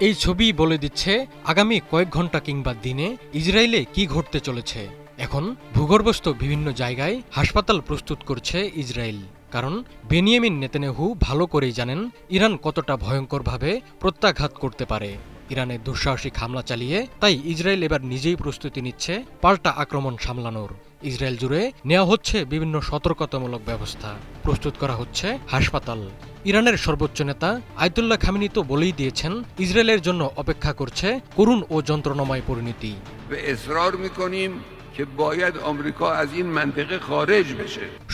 এই ছবি বলে দিচ্ছে, আগামী কয়েক ঘণ্টা কিংবা দিনে ইসরায়েলে কি ঘটতে চলেছে। এখন ভূগর্ভস্থ বিভিন্ন জায়গায় হাসপাতাল প্রস্তুত করছে ইসরায়েল। কারণ বেনিয়ামিন নেতানেহু ভালো করেই জানেন, ইরান কতটা ভয়ঙ্করভাবে প্রত্যাঘাত করতে পারে। ইরানে দুঃসাহসিক হামলা চালিয়ে তাই ইসরায়েল এবার নিজেই প্রস্তুতি নিচ্ছে পাল্টা আক্রমণ সামলানোর। ইসরায়েল জুড়ে নেওয়া হচ্ছে বিভিন্ন সতর্কতামূলক ব্যবস্থা। প্রস্তুত করা হচ্ছে হাসপাতাল। ইরানের সর্বোচ্চ নেতা আয়তুল্লাহ খামিনি তো বলেই দিয়েছেন ইসরায়েলের জন্য অপেক্ষা করছে করুণ ও যন্ত্রণাময় পরিণতি।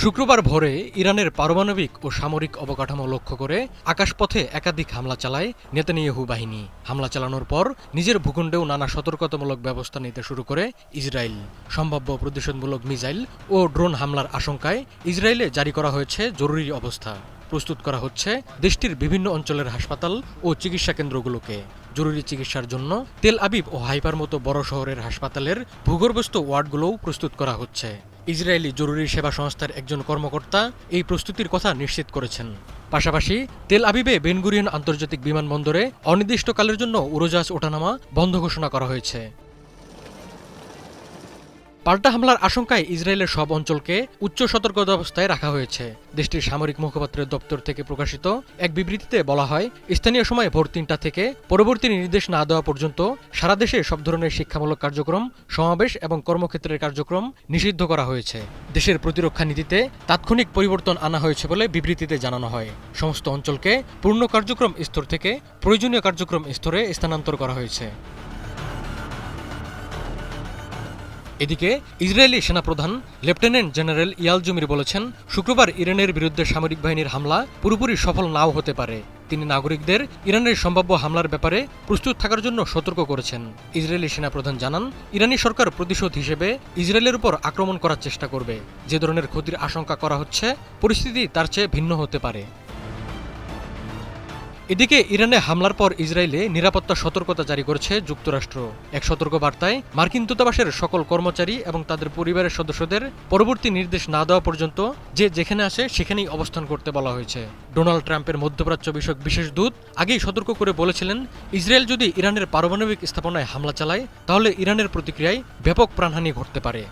শুক্রবার ভোরে ইরানের পারমাণবিক ও সামরিক অবকাঠামো লক্ষ্য করে আকাশপথে একাধিক হামলা চালায় নেতানিয়াহু বাহিনী। হামলা চালানোর পর নিজের ভূখণ্ডেও নানা সতর্কতামূলক ব্যবস্থা নিতে শুরু করে ইসরায়েল। সম্ভাব্য প্রতিশোধমূলক মিসাইল ও ড্রোন হামলার আশঙ্কায় ইসরায়েলে জারি করা হয়েছে জরুরি অবস্থা। প্রস্তুত করা হচ্ছে দেশটির বিভিন্ন অঞ্চলের হাসপাতাল ও চিকিৎসা কেন্দ্রগুলোকে। জরুরি চিকিৎসার জন্য তেল আবিব ও হাইপার মতো বড় শহরের হাসপাতালের ভূগর্ভস্থ ওয়ার্ডগুলোও প্রস্তুত করা হচ্ছে। ইসরায়েলি জরুরি সেবা সংস্থার একজন কর্মকর্তা এই প্রস্তুতির কথা নিশ্চিত করেছেন। পাশাপাশি তেল আবিবে বেনগুরিয়ন আন্তর্জাতিক বিমানবন্দরে অনির্দিষ্টকালের জন্য উড়োজাহাজ ওঠানামা বন্ধ ঘোষণা করা হয়েছে। পাল্টা হামলার আশঙ্কায় ইসরায়েলের সব অঞ্চলকে উচ্চ সতর্কতা অবস্থায় রাখা হয়েছে। দেশটির সামরিক মুখপাত্রের দপ্তর থেকে প্রকাশিত এক বিবৃতিতে বলা হয়, স্থানীয় সময় ভোর তিনটা থেকে পরবর্তী নির্দেশ না দেওয়া পর্যন্ত সারা দেশে সব ধরনের শিক্ষামূলক কার্যক্রম, সমাবেশ এবং কর্মক্ষেত্রের কার্যক্রম নিষিদ্ধ করা হয়েছে। দেশের প্রতিরক্ষা নীতিতে তাৎক্ষণিক পরিবর্তন আনা হয়েছে বলে বিবৃতিতে জানানো হয়। সমস্ত অঞ্চলকে পূর্ণ কার্যক্রম স্তর থেকে প্রয়োজনীয় কার্যক্রম স্তরে স্থানান্তর করা হয়েছে। এদিকে ইসরায়েলি সেনাপ্রধান লেফটেন্যান্ট জেনারেল ইয়াল জমির বলেছেন, শুক্রবার ইরানের বিরুদ্ধে সামরিক বাহিনীর হামলা পুরোপুরি সফল নাও হতে পারে। তিনি নাগরিকদের ইরানের সম্ভাব্য হামলার ব্যাপারে প্রস্তুত থাকার জন্য সতর্ক করেছেন। ইসরায়েলি সেনাপ্রধান জানান, ইরানি সরকার প্রতিশোধ হিসেবে ইসরায়েলের উপর আক্রমণ করার চেষ্টা করবে। যে ধরনের ক্ষতির আশঙ্কা করা হচ্ছে, পরিস্থিতি তার চেয়ে ভিন্ন হতে পারে। এদিকে ইরানে হামলার পর ইসরায়েলে নিরাপত্তা সতর্কতা জারি করেছে যুক্তরাষ্ট্র। এক সতর্ক বার্তায় মার্কিন দূতাবাসের সকল কর্মচারী এবং তাদের পরিবারের সদস্যদের পরবর্তী নির্দেশ না দেওয়া পর্যন্ত যে যেখানে আসে সেখানেই অবস্থান করতে বলা হয়েছে। ডোনাল্ড ট্রাম্পের মধ্যপ্রাচ্য বিষয়ক বিশেষ দূত আগেই সতর্ক করে বলেছিলেন, ইসরায়েল যদি ইরানের পারমাণবিক স্থাপনায় হামলা চালায়, তাহলে ইরানের প্রতিক্রিয়ায় ব্যাপক প্রাণহানি ঘটতে পারে।